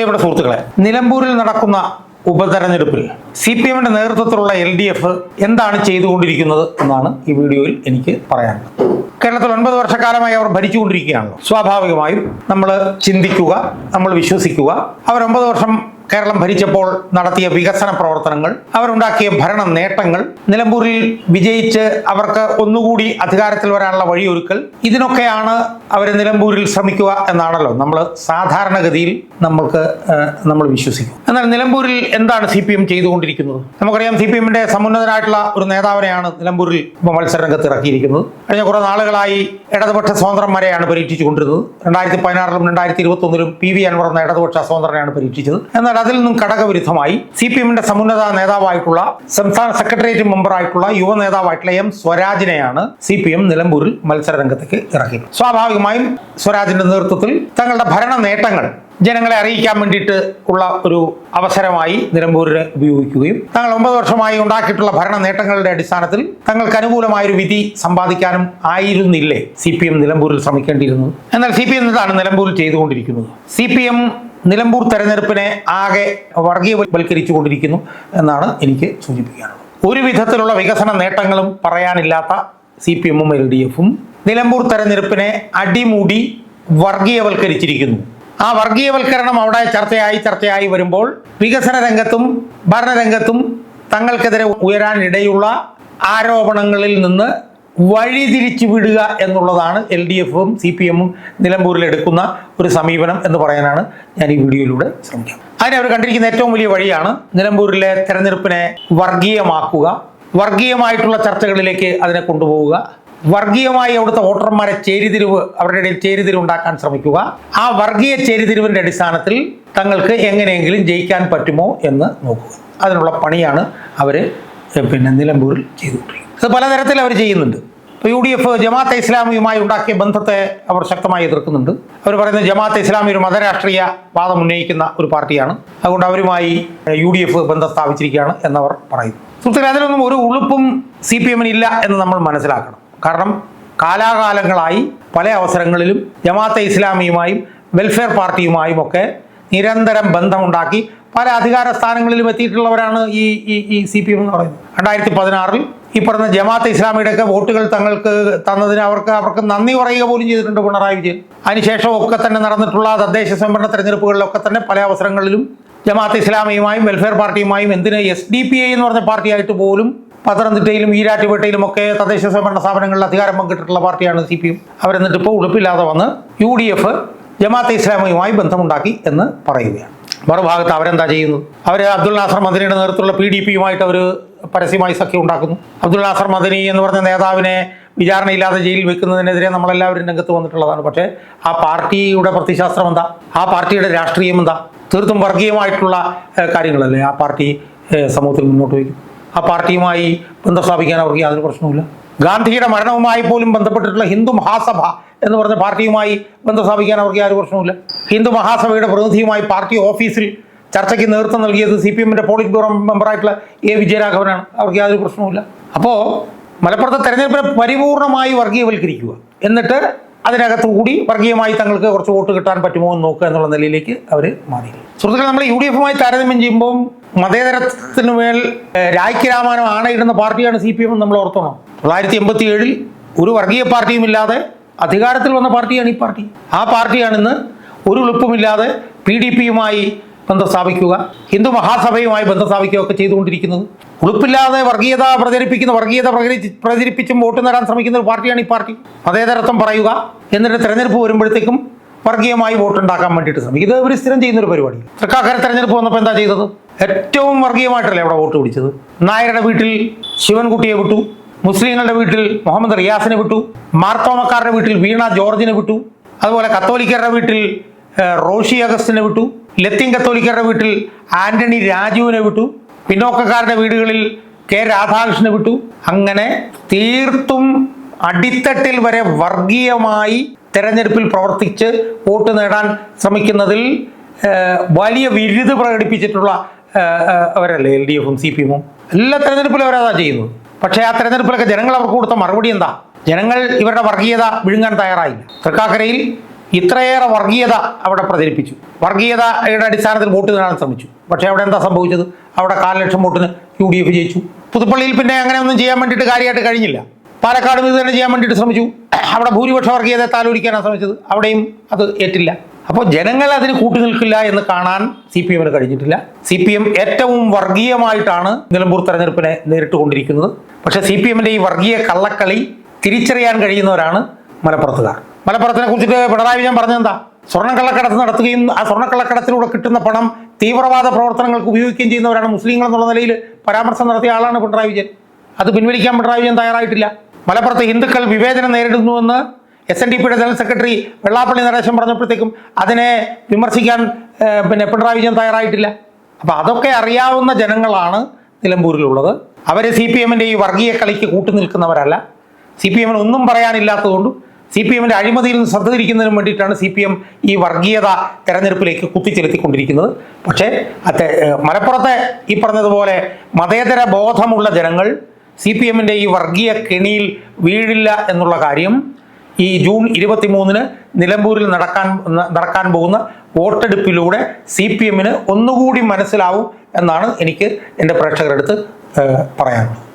പ്രിയപ്പെട്ട സുഹൃത്തുക്കളെ നിലമ്പൂരിൽ നടക്കുന്ന ഉപതെരഞ്ഞെടുപ്പിൽ സി പി എമ്മിന്റെ നേതൃത്വത്തിലുള്ള എൽ ഡി എഫ് എന്താണ് ചെയ്തുകൊണ്ടിരിക്കുന്നത് എന്നാണ് ഈ വീഡിയോയിൽ എനിക്ക് പറയാനുള്ളത് കേരളത്തിൽ ഒൻപത് വർഷക്കാലമായി അവർ ഭരിച്ചുകൊണ്ടിരിക്കുകയാണല്ലോ. സ്വാഭാവികമായും നമ്മൾ ചിന്തിക്കുക നമ്മൾ വിശ്വസിക്കുക. അവർ ഒമ്പത് വർഷം കേരളം ഭരിച്ചപ്പോൾ നടത്തിയ വികസന പ്രവർത്തനങ്ങൾ അവരുണ്ടാക്കിയ ഭരണ നേട്ടങ്ങൾ നിലമ്പൂരിൽ വിജയിച്ച് അവർക്ക് ഒന്നുകൂടി അധികാരത്തിൽ വരാനുള്ള വഴിയൊരുക്കൽ ഇതിനൊക്കെയാണ് അവർ നിലമ്പൂരിൽ ശ്രമിക്കുക എന്നാണല്ലോ നമ്മൾ സാധാരണഗതിയിൽ നമ്മൾക്ക് നമ്മൾ വിശ്വസിക്കും. എന്നാൽ നിലമ്പൂരിൽ എന്താണ് സി പി എം ചെയ്തുകൊണ്ടിരിക്കുന്നത്? നമുക്കറിയാം സി പി എമ്മിന്റെ സമുന്നതനായിട്ടുള്ള ഒരു നേതാവിനെയാണ് നിലമ്പൂരിൽ ഇപ്പോൾ മത്സരരംഗത്ത് ഇറക്കിയിരിക്കുന്നത്. കഴിഞ്ഞ കുറേ നാളുകളായി ഇടതുപക്ഷ സ്വതന്ത്രന്മാരെയാണ് പരീക്ഷിച്ചുകൊണ്ടിരുന്നത്. രണ്ടായിരത്തി പതിനാറിലും രണ്ടായിരത്തി ഇരുപത്തി ഒന്നിലും പി വി അൻവർ എന്ന ഇടതുപക്ഷ സ്വതന്ത്രനെയാണ് പരീക്ഷിച്ചത്. എന്നാൽ അതിൽ നിന്നും ഘടകവിരുദ്ധമായി സി പി എമ്മിന്റെ സമുന്നത നേതാവായിട്ടുള്ള സംസ്ഥാന സെക്രട്ടേറിയറ്റ് മെമ്പറായിട്ടുള്ള യുവ നേതാവായിട്ടുള്ള എം സ്വരാജിനെയാണ് സി പി എം നിലമ്പൂരിൽ മത്സരരംഗത്തേക്ക് ഇറക്കിയത്. സ്വാഭാവികമായും സ്വരാജിന്റെ നേതൃത്വത്തിൽ തങ്ങളുടെ ഭരണ നേട്ടങ്ങൾ ജനങ്ങളെ അറിയിക്കാൻ വേണ്ടിയിട്ട് ഉള്ള ഒരു അവസരമായി നിലമ്പൂരിനെ ഉപയോഗിക്കുകയും തങ്ങൾ ഒമ്പത് വർഷമായി ഉണ്ടാക്കിയിട്ടുള്ള ഭരണ നേട്ടങ്ങളുടെ അടിസ്ഥാനത്തിൽ തങ്ങൾക്ക് അനുകൂലമായ ഒരു വിധി സമ്പാദിക്കാനും ആയിരുന്നില്ലേ സി പി എം നിലമ്പൂരിൽ ശ്രമിക്കേണ്ടിയിരുന്നത്? എന്നാൽ സി പി എം ഇതാണ് നിലമ്പൂരിൽ ചെയ്തുകൊണ്ടിരിക്കുന്നത്. സി പി എം നിലമ്പൂർ തെരഞ്ഞെടുപ്പിനെ ആകെ വർഗീയവൽക്കരിച്ചു കൊണ്ടിരിക്കുന്നു എന്നാണ് എനിക്ക് സൂചിപ്പിക്കാനുള്ളത്. ഒരു വിധത്തിലുള്ള വികസന നേട്ടങ്ങളും പറയാനില്ലാത്ത സി പി എമ്മും എൽ ഡി എഫും നിലമ്പൂർ തെരഞ്ഞെടുപ്പിനെ അടിമുടി വർഗീയവൽക്കരിച്ചിരിക്കുന്നു. ആ വർഗീയവൽക്കരണം അവിടെ ചർച്ചയായി ചർച്ചയായി വരുമ്പോൾ വികസന രംഗത്തും ഭരണരംഗത്തും തങ്ങൾക്കെതിരെ ഉയരാനിടയുള്ള ആരോപണങ്ങളിൽ നിന്ന് വഴിതിരിച്ചു വിടുക എന്നുള്ളതാണ് എൽ ഡി എഫും സി പി എമ്മും നിലമ്പൂരിൽ എടുക്കുന്ന ഒരു സമീപനം എന്ന് പറയാനാണ് ഞാൻ ഈ വീഡിയോയിലൂടെ ശ്രമിക്കുന്നത്. അതിനെ അവർ കണ്ടിരിക്കുന്ന ഏറ്റവും വലിയ വഴിയാണ് നിലമ്പൂരിലെ തെരഞ്ഞെടുപ്പിനെ വർഗീയമാക്കുക വർഗീയമായിട്ടുള്ള ചർച്ചകളിലേക്ക് അതിനെ കൊണ്ടുപോവുക വർഗീയമായി അവിടുത്തെ വോട്ടർമാരെ ചേരിതിരിവ് അവരുടെ ഇടയിൽ ചേരിതിരിവ് ഉണ്ടാക്കാൻ ശ്രമിക്കുക. ആ വർഗീയ ചേരിതിരിവിന്റെ അടിസ്ഥാനത്തിൽ തങ്ങൾക്ക് എങ്ങനെയെങ്കിലും ജയിക്കാൻ പറ്റുമോ എന്ന് നോക്കുക. അതിനുള്ള പണിയാണ് അവർ പിന്നെ നിലമ്പൂരിൽ ചെയ്തുകൊണ്ടിരിക്കുന്നത് അത് പലതരത്തിൽ അവർ ചെയ്യുന്നുണ്ട്. ഇപ്പോൾ യു ഡി എഫ് ജമാഅത്തെ ഇസ്ലാമിയുമായി ഉണ്ടാക്കിയ ബന്ധത്തെ അവർ ശക്തമായി എതിർക്കുന്നുണ്ട്. അവർ പറയുന്നത് ജമാഅത്തെ ഇസ്ലാമി ഒരു മതരാഷ്ട്രീയ വാദം ഉന്നയിക്കുന്ന ഒരു പാർട്ടിയാണ്. അതുകൊണ്ട് അവരുമായി യു ഡി എഫ് ബന്ധം സ്ഥാപിച്ചിരിക്കുകയാണ് എന്നവർ പറയുന്നു. സുഹൃത്തുക്കളെ അതിലൊന്നും ഒരു ഉളുപ്പും സി പി എമ്മിന് ഇല്ല എന്ന് നമ്മൾ മനസ്സിലാക്കണം. കാരണം കാലാകാലങ്ങളായി പല അവസരങ്ങളിലും ജമാഅത്തെ ഇസ്ലാമിയുമായും വെൽഫെയർ പാർട്ടിയുമായും ഒക്കെ നിരന്തരം ബന്ധമുണ്ടാക്കി പല അധികാര സ്ഥാനങ്ങളിലും എത്തിയിട്ടുള്ളവരാണ് ഈ ഈ ഈ സി പി എം എന്ന് പറയുന്നത്. രണ്ടായിരത്തി പതിനാറിൽ ഈ പറഞ്ഞ ജമാഅത്തെ ഇസ്ലാമിയുടെയൊക്കെ വോട്ടുകൾ തങ്ങൾക്ക് തന്നതിന് അവർക്ക് അവർക്ക് നന്ദി പറയുക പോലും ചെയ്തിട്ടുണ്ട് പിണറായി വിജയൻ. അതിനുശേഷം ഒക്കെ തന്നെ നടന്നിട്ടുള്ള തദ്ദേശ സ്വയംഭരണ തെരഞ്ഞെടുപ്പുകളിലൊക്കെ തന്നെ പല അവസരങ്ങളിലും ജമാഅത്ത് ഇസ്ലാമിയുമായും വെൽഫെയർ പാർട്ടിയുമായും എന്തിന് എസ് ഡി പി ഐ എന്ന് പറഞ്ഞ പാർട്ടിയായിട്ട് പോലും പത്തനംതിട്ടയിലും ഈരാറ്റുപേട്ടയിലും ഒക്കെ തദ്ദേശ സ്വയംഭരണ സ്ഥാപനങ്ങളിൽ അധികാരം പങ്കിട്ടിട്ടുള്ള പാർട്ടിയാണ് സി പി എം അവരെന്നിട്ടിപ്പോൾ ഉളുപ്പില്ലാതെ വന്ന് യു ഡി എഫ് ജമാഅത്തെ ഇസ്ലാമിയുമായി ബന്ധമുണ്ടാക്കി എന്ന് പറയുകയാണ്. മറുഭാഗത്ത് അവരെന്താ ചെയ്യുന്നു? അവർ അബ്ദുൽ നാസർ മദനിയുടെ നേതൃത്വത്തിലുള്ള പി ഡി പിയുമായിട്ട് അവർ പരസ്യമായി സഖ്യം ഉണ്ടാക്കുന്നു. അബ്ദുൽ നാസർ മദനി എന്ന് പറഞ്ഞ നേതാവിനെ വിചാരണയില്ലാതെ ജയിലിൽ വെക്കുന്നതിനെതിരെ നമ്മളെല്ലാവരും രംഗത്ത് വന്നിട്ടുള്ളതാണ്. പക്ഷേ ആ പാർട്ടിയുടെ പ്രതിശാസ്ത്രം എന്താ? ആ പാർട്ടിയുടെ രാഷ്ട്രീയം എന്താ? തീർത്തും വർഗീയമായിട്ടുള്ള കാര്യങ്ങളല്ലേ ആ പാർട്ടി സമൂഹത്തിൽ മുന്നോട്ട് വയ്ക്കും? ആ പാർട്ടിയുമായി ബന്ധം സ്ഥാപിക്കാൻ അവർക്ക് യാതൊരു പ്രശ്നവുമില്ല. ഗാന്ധിയുടെ മരണവുമായി പോലും ബന്ധപ്പെട്ടിട്ടുള്ള ഹിന്ദു മഹാസഭ എന്ന് പറഞ്ഞ പാർട്ടിയുമായി ബന്ധം സ്ഥാപിക്കാൻ അവർക്ക് യാതൊരു പ്രശ്നവുമില്ല. ഹിന്ദു മഹാസഭയുടെ പ്രതിനിധിയുമായി പാർട്ടി ഓഫീസിൽ ചർച്ചയ്ക്ക് നേതൃത്വം നൽകിയത് സി പി എമ്മിന്റെ പോളിറ്റ് ബ്യൂറോ മെമ്പറായിട്ടുള്ള എ വിജയരാഘവനാണ്. അവർക്ക് യാതൊരു പ്രശ്നവുമില്ല. അപ്പോൾ മലപ്പുറത്തെ തെരഞ്ഞെടുപ്പിനെ പരിപൂർണമായി വർഗീയവൽക്കരിക്കുക. എന്നിട്ട് അതിനകത്ത് കൂടി വർഗീയമായി തങ്ങൾക്ക് കുറച്ച് വോട്ട് കിട്ടാൻ പറ്റുമോ എന്ന് നോക്കുക എന്നുള്ള നിലയിലേക്ക് അവർ മാറി സുഹൃത്തുക്കൾ നമ്മൾ യു ഡി എഫുമായി താരതമ്യം ചെയ്യുമ്പോൾ മതേതരത്തിന് മേൽ രായ്ക്ക് രാമാനം ആണയിടുന്ന പാർട്ടിയാണ് സി പി എം നമ്മൾ ഓർത്തോണം. തൊള്ളായിരത്തി എൺപത്തി ഏഴിൽ ഒരു വർഗീയ പാർട്ടിയും ഇല്ലാതെ അധികാരത്തിൽ വന്ന പാർട്ടിയാണ് ഈ പാർട്ടി. ആ പാർട്ടിയാണിന്ന് ഒരു ഉളുപ്പുമില്ലാതെ പി ഡി പിയുമായി ബന്ധം സ്ഥാപിക്കുക ഹിന്ദു മഹാസഭയുമായി ബന്ധം സ്ഥാപിക്കുക ഒക്കെ ചെയ്തുകൊണ്ടിരിക്കുന്നത്. ഉളുപ്പില്ലാതെ വർഗീയത പ്രചരിപ്പിക്കുന്ന വർഗീയത പ്രചരി- പ്രചരിപ്പിച്ചും വോട്ട് നേടാൻ ശ്രമിക്കുന്ന ഒരു പാർട്ടിയാണ് ഈ പാർട്ടി. മതേതരത്വം പറയുക എന്നിട്ട് തെരഞ്ഞെടുപ്പ് വരുമ്പോഴത്തേക്കും വർഗീയമായി വോട്ട് ഉണ്ടാക്കാൻ വേണ്ടിയിട്ട് ശ്രമിക്കും ഇത് ഒരു സ്ഥിരം ചെയ്യുന്ന ഒരു പരിപാടി. തൃക്കാക്കര തെരഞ്ഞെടുപ്പ് വന്നപ്പോൾ എന്താ ചെയ്തത്? ഏറ്റവും വർഗീയമായിട്ടല്ലേ അവിടെ വോട്ട് പിടിച്ചത്? നായരുടെ വീട്ടിൽ ശിവൻകുട്ടിയെ വിട്ടു. മുസ്ലിങ്ങളുടെ വീട്ടിൽ മുഹമ്മദ് റിയാസിനെ വിട്ടു മാർത്തോമക്കാരുടെ വീട്ടിൽ വീണ ജോർജിനെ വിട്ടു അതുപോലെ കത്തോലിക്കരുടെ വീട്ടിൽ റോഷി അഗസ്റ്റിനെ വിട്ടു ലത്തീൻ കത്തോലിക്കരുടെ വീട്ടിൽ ആന്റണി രാജുവിനെ വിട്ടു പിന്നോക്കക്കാരുടെ വീടുകളിൽ കെ രാധാകൃഷ്ണനെ വിട്ടു. അങ്ങനെ തീർത്തും അടിത്തട്ടിൽ വരെ വർഗീയമായി തെരഞ്ഞെടുപ്പിൽ പ്രവർത്തിച്ച് വോട്ട് നേടാൻ ശ്രമിക്കുന്നതിൽ വലിയ വിരുത് പ്രകടിപ്പിച്ചിട്ടുള്ള അവരല്ലേ എൽ ഡി എഫും സി പി എമ്മും? എല്ലാ തെരഞ്ഞെടുപ്പിലും അവരതാ ചെയ്യുന്നത്. പക്ഷേ ആ തെരഞ്ഞെടുപ്പിലൊക്കെ ജനങ്ങൾ അവർക്ക് കൊടുത്ത മറുപടി എന്താ? ജനങ്ങൾ ഇവരുടെ വർഗീയത വിഴുങ്ങാൻ തയ്യാറായില്ല തൃക്കാക്കരയിൽ ഇത്രയേറെ വർഗീയത അവിടെ പ്രചരിപ്പിച്ചു. വർഗീയതയുടെ അടിസ്ഥാനത്തിൽ വോട്ട് നേടാൻ ശ്രമിച്ചു. പക്ഷേ അവിടെ എന്താ സംഭവിച്ചത്? അവിടെ കാൽ ലക്ഷം വോട്ടിന് യു ഡി എഫ് ജയിച്ചു. പുതുപ്പള്ളിയിൽ പിന്നെ അങ്ങനെ ഒന്നും ചെയ്യാൻ വേണ്ടിയിട്ട് കാര്യമായിട്ട് കഴിഞ്ഞില്ല. പാലക്കാടും ഇത് തന്നെ ചെയ്യാൻ വേണ്ടിയിട്ട് ശ്രമിച്ചു. അവിടെ ഭൂരിപക്ഷ വർഗീയത താലോലിക്കാനാണ് ശ്രമിച്ചത്. അവിടെയും അത് ഏറ്റില്ല. അപ്പോൾ ജനങ്ങൾ അതിന് കൂട്ടുനിൽക്കില്ല എന്ന് കാണാൻ സി പി എമ്മിന് കഴിഞ്ഞിട്ടില്ല. സി പി എം ഏറ്റവും വർഗീയമായിട്ടാണ് നിലമ്പൂർ തെരഞ്ഞെടുപ്പിനെ നേരിട്ടുകൊണ്ടിരിക്കുന്നത്. പക്ഷേ സി പി എമ്മിന്റെ ഈ വർഗീയ കള്ളക്കളി തിരിച്ചറിയാൻ കഴിയുന്നവരാണ് മലപ്പുറത്തുകാർ. മലപ്പുറത്തിനെ കുറിച്ചിട്ട് പിണറായി വിജയൻ പറഞ്ഞെന്താ സ്വർണക്കള്ളക്കടത്ത് നടത്തുകയും ആ സ്വർണക്കള്ളക്കടത്തിലൂടെ കിട്ടുന്ന പണം തീവ്രവാദ പ്രവർത്തനങ്ങൾക്ക് ഉപയോഗിക്കുകയും ചെയ്യുന്നവരാണ് മുസ്ലിങ്ങൾ എന്നുള്ള നിലയിൽ പരാമർശം നടത്തിയ ആളാണ് പിണറായി വിജയൻ. അത് പിൻവലിക്കാൻ പിണറായി വിജയൻ തയ്യാറായിട്ടില്ല. മലപ്പുറത്ത് ഹിന്ദുക്കൾ വിവേചനം നേരിടുന്നുവെന്ന് എസ് എൻ ഡി പിയുടെ ജനറൽ സെക്രട്ടറി വെള്ളാപ്പള്ളി നടേശൻ പറഞ്ഞപ്പോഴത്തേക്കും അതിനെ വിമർശിക്കാൻ പിന്നെ പിണറായി വിജയൻ തയ്യാറായിട്ടില്ല. അപ്പോൾ അതൊക്കെ അറിയാവുന്ന ജനങ്ങളാണ് നിലമ്പൂരിലുള്ളത്. അവർ സി പി എമ്മിന്റെ ഈ വർഗീയ കളിക്ക് കൂട്ടുനിൽക്കുന്നവരല്ല സി പി എമ്മിന് ഒന്നും പറയാനില്ലാത്തതുകൊണ്ടും സി പി എമ്മിന്റെ അഴിമതിയിൽ നിന്ന് ശ്രദ്ധ തിരിക്കുന്നതിനും വേണ്ടിയിട്ടാണ് സി പി എം ഈ വർഗീയത തെരഞ്ഞെടുപ്പിലേക്ക് കുത്തിച്ചെലുത്തിക്കൊണ്ടിരിക്കുന്നത്. പക്ഷേ അത്തെ മലപ്പുറത്തെ ഈ പറഞ്ഞതുപോലെ മതേതര ബോധമുള്ള ജനങ്ങൾ സി പി എമ്മിന്റെ ഈ വർഗീയ കെണിയിൽ വീഴില്ല എന്നുള്ള കാര്യം ഈ ജൂൺ ഇരുപത്തിമൂന്നിന് നിലമ്പൂരിൽ നടക്കാൻ നടക്കാൻ പോകുന്ന വോട്ടെടുപ്പിലൂടെ സി പി എമ്മിന് ഒന്നുകൂടി മനസ്സിലാവും എന്നാണ് എനിക്ക് എന്റെ പ്രേക്ഷകരടുത്ത് പറയാനുള്ളത്.